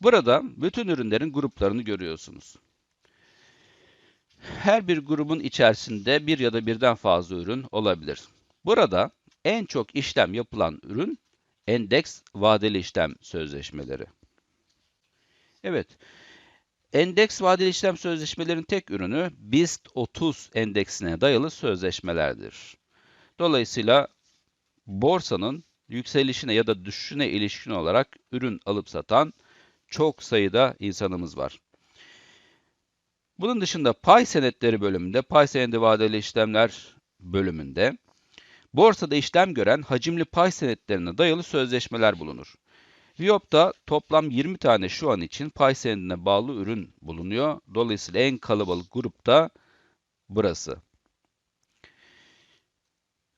Burada bütün ürünlerin gruplarını görüyorsunuz. Her bir grubun içerisinde bir ya da birden fazla ürün olabilir. Burada en çok işlem yapılan ürün endeks vadeli işlem sözleşmeleri. Evet. Endeks vadeli işlem sözleşmelerin tek ürünü BIST 30 endeksine dayalı sözleşmelerdir. Dolayısıyla borsanın yükselişine ya da düşüşüne ilişkin olarak ürün alıp satan çok sayıda insanımız var. Bunun dışında pay senetleri bölümünde, pay senedi vadeli işlemler bölümünde borsada işlem gören hacimli pay senetlerine dayalı sözleşmeler bulunur. Viyop'ta toplam 20 tane şu an için pay senedine bağlı ürün bulunuyor. Dolayısıyla en kalabalık grupta burası.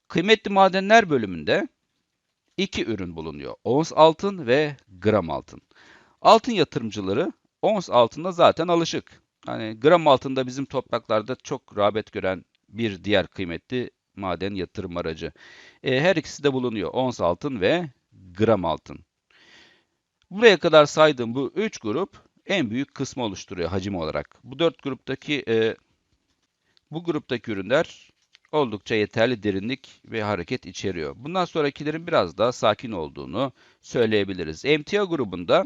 Kıymetli madenler bölümünde iki ürün bulunuyor. Ons altın ve gram altın. Altın yatırımcıları ons altında zaten alışık. Hani gram altında bizim topraklarda çok rağbet gören bir diğer kıymetli maden yatırım aracı. E, her ikisi de bulunuyor. Ons altın ve gram altın. Buraya kadar saydığım bu üç grup en büyük kısmı oluşturuyor hacim olarak. Bu dört gruptaki e, bu gruptaki ürünler oldukça yeterli derinlik ve hareket içeriyor. Bundan sonrakilerin biraz daha sakin olduğunu söyleyebiliriz. Emtia grubunda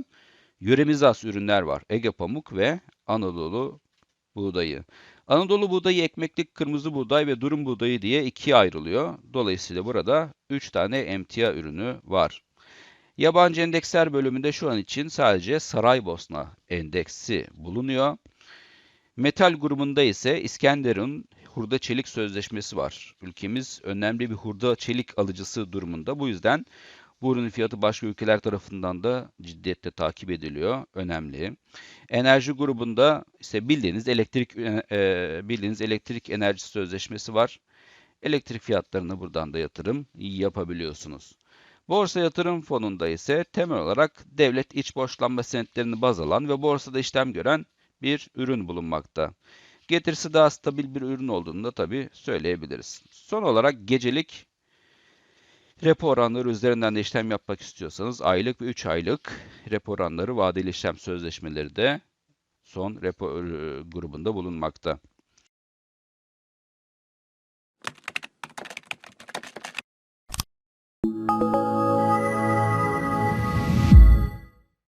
yöremize ürünler var. Ege pamuk ve Anadolu buğdayı. Anadolu buğdayı ekmeklik kırmızı buğday ve durum buğdayı diye ikiye ayrılıyor. Dolayısıyla burada 3 tane emtia ürünü var. Yabancı endeksler bölümünde şu an için sadece Saraybosna endeksi bulunuyor. Metal grubunda ise İskenderun hurda çelik sözleşmesi var. Ülkemiz önemli bir hurda çelik alıcısı durumunda. Bu yüzden bu ürünün fiyatı başka ülkeler tarafından da ciddiyetle takip ediliyor. Önemli. Enerji grubunda ise bildiğiniz elektrik e, bildiğiniz elektrik enerjisi sözleşmesi var. Elektrik fiyatlarına buradan da yatırım yapabiliyorsunuz. Borsa yatırım fonunda ise temel olarak devlet iç borçlanma senetlerini baz alan ve borsada işlem gören bir ürün bulunmakta. Getirisi daha stabil bir ürün olduğunu da tabii söyleyebiliriz. Son olarak gecelik repo oranları üzerinden de işlem yapmak istiyorsanız aylık ve 3 aylık repo oranları vadeli işlem sözleşmeleri de son repo e, grubunda bulunmakta.